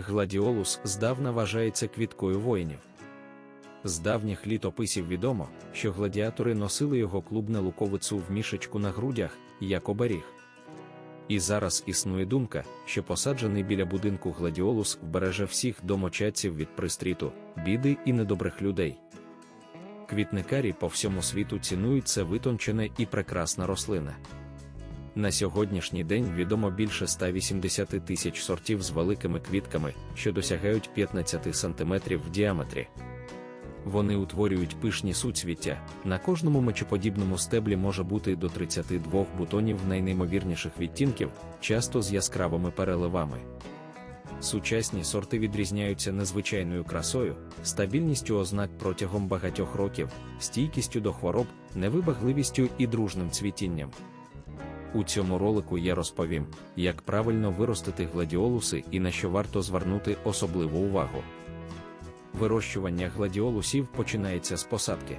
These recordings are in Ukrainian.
Гладіолус здавна вважається квіткою воїнів. З давніх літописів відомо, що гладіатори носили його клубне луковицю в мішечку на грудях, як оберіг. І зараз існує думка, що посаджений біля будинку гладіолус вбереже всіх домочадців від пристріту, біди і недобрих людей. Квітникарі по всьому світу цінують це витончене і прекрасна рослина. На сьогоднішній день відомо більше 180 тисяч сортів з великими квітками, що досягають 15 см в діаметрі. Вони утворюють пишні суцвіття. На кожному мечоподібному стеблі може бути до 32 бутонів найнеймовірніших відтінків, часто з яскравими переливами. Сучасні сорти відрізняються незвичайною красою, стабільністю ознак протягом багатьох років, стійкістю до хвороб, невибагливістю і дружним цвітінням. У цьому ролику я розповім, як правильно виростити гладіолуси і на що варто звернути особливу увагу. Вирощування гладіолусів починається з посадки.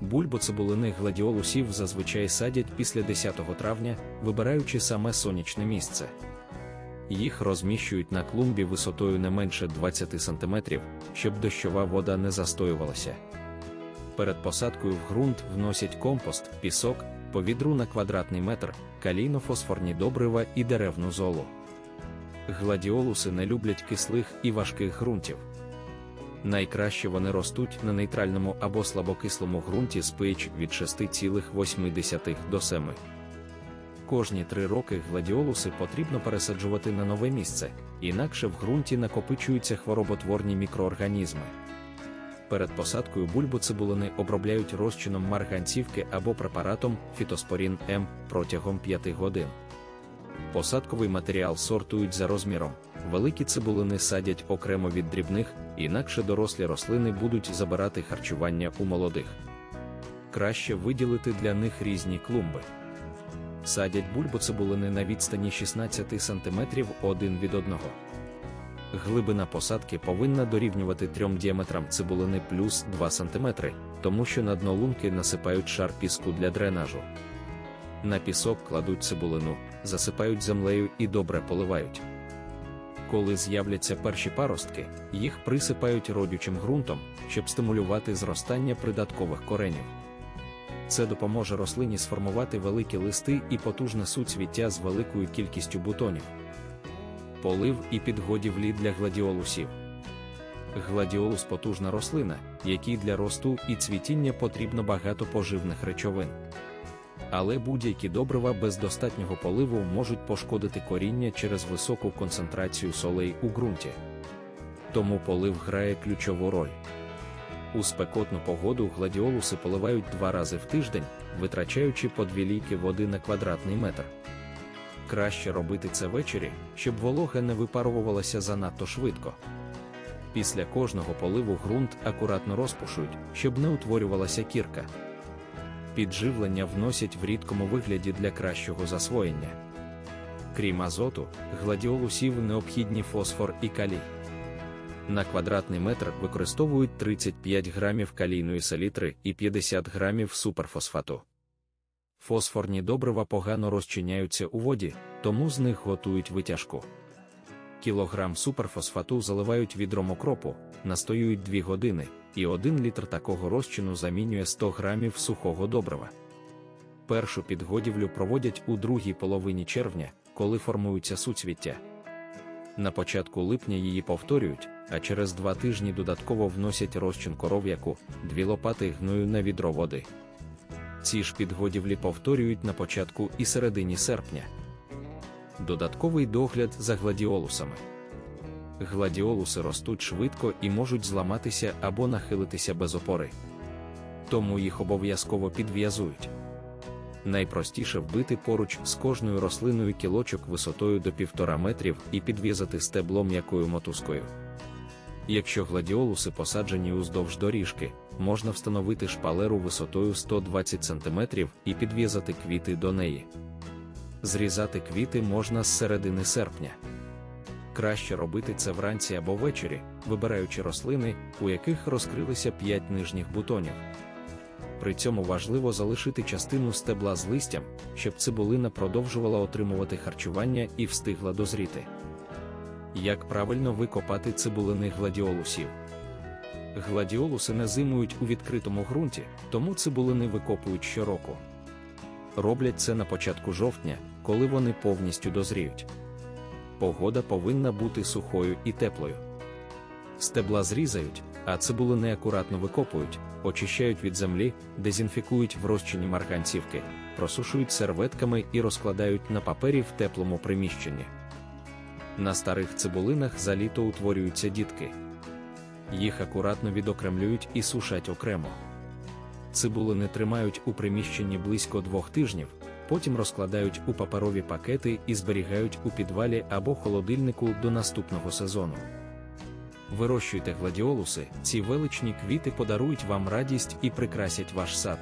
Бульбоцибулини гладіолусів зазвичай садять після 10 травня, вибираючи саме сонячне місце. Їх розміщують на клумбі висотою не менше 20 см, щоб дощова вода не застоювалася. Перед посадкою в ґрунт вносять компост, пісок, по відру на квадратний метр, калійно-фосфорні добрива і деревну золу. Гладіолуси не люблять кислих і важких ґрунтів. Найкраще вони ростуть на нейтральному або слабокислому ґрунті з pH від 6,8 до 7. Кожні три роки гладіолуси потрібно пересаджувати на нове місце, інакше в ґрунті накопичуються хвороботворні мікроорганізми. Перед посадкою бульбоцибулини обробляють розчином марганцівки або препаратом фітоспорін М протягом 5 годин. Посадковий матеріал сортують за розміром. Великі цибулини садять окремо від дрібних, інакше дорослі рослини будуть забирати харчування у молодих. Краще виділити для них різні клумби. Садять бульбоцибулини на відстані 16 см один від одного. Глибина посадки повинна дорівнювати трьом діаметрам цибулини плюс 2 см, тому що на дно лунки насипають шар піску для дренажу. На пісок кладуть цибулину, засипають землею і добре поливають. Коли з'являться перші паростки, їх присипають родючим ґрунтом, щоб стимулювати зростання придаткових коренів. Це допоможе рослині сформувати великі листи і потужне суцвіття з великою кількістю бутонів. Полив і підгодівлі для гладіолусів. Гладіолус потужна рослина, якій для росту і цвітіння потрібно багато поживних речовин. Але будь-які добрива без достатнього поливу можуть пошкодити коріння через високу концентрацію солей у ґрунті. Тому полив грає ключову роль. У спекотну погоду гладіолуси поливають два рази в тиждень, витрачаючи по дві ліки води на квадратний метр. Краще робити це ввечері, щоб волога не випарувалася занадто швидко. Після кожного поливу ґрунт акуратно розпушують, щоб не утворювалася кірка. Підживлення вносять в рідкому вигляді для кращого засвоєння. Крім азоту, гладіолусів необхідні фосфор і калій. На квадратний метр використовують 35 грамів калійної селітри і 50 грамів суперфосфату. Фосфорні добрива погано розчиняються у воді, тому з них готують витяжку. Кілограм суперфосфату заливають відром окропу, настоюють 2 години, і 1 літр такого розчину замінює 100 грамів сухого добрива. Першу підгодівлю проводять у другій половині червня, коли формуються суцвіття. На початку липня її повторюють, а через два тижні додатково вносять розчин коров'яку, дві лопати гною на відро води. Ці ж підгодівлі повторюють на початку і середині серпня. Додатковий догляд за гладіолусами. Гладіолуси ростуть швидко і можуть зламатися або нахилитися без опори. Тому їх обов'язково підв'язують. Найпростіше вбити поруч з кожною рослиною кілочок висотою до 1,5 метрів і підв'язати стебло м'якою мотузкою. Якщо гладіолуси посаджені уздовж доріжки, можна встановити шпалеру висотою 120 см і підв'язати квіти до неї. Зрізати квіти можна з середини серпня. Краще робити це вранці або ввечері, вибираючи рослини, у яких розкрилися 5 нижніх бутонів. При цьому важливо залишити частину стебла з листям, щоб цибулина продовжувала отримувати харчування і встигла дозріти. Як правильно викопати цибулини гладіолусів? Гладіолуси не зимують у відкритому ґрунті, тому цибулини викопують щороку. Роблять це на початку жовтня, коли вони повністю дозріють. Погода повинна бути сухою і теплою. Стебла зрізають, а цибулини акуратно викопують, очищають від землі, дезінфікують в розчині марганцівки, просушують серветками і розкладають на папері в теплому приміщенні. На старих цибулинах за літо утворюються дітки. Їх акуратно відокремлюють і сушать окремо. Цибулини тримають у приміщенні близько двох тижнів, потім розкладають у паперові пакети і зберігають у підвалі або холодильнику до наступного сезону. Вирощуйте гладіолуси, ці величні квіти подарують вам радість і прикрасять ваш сад.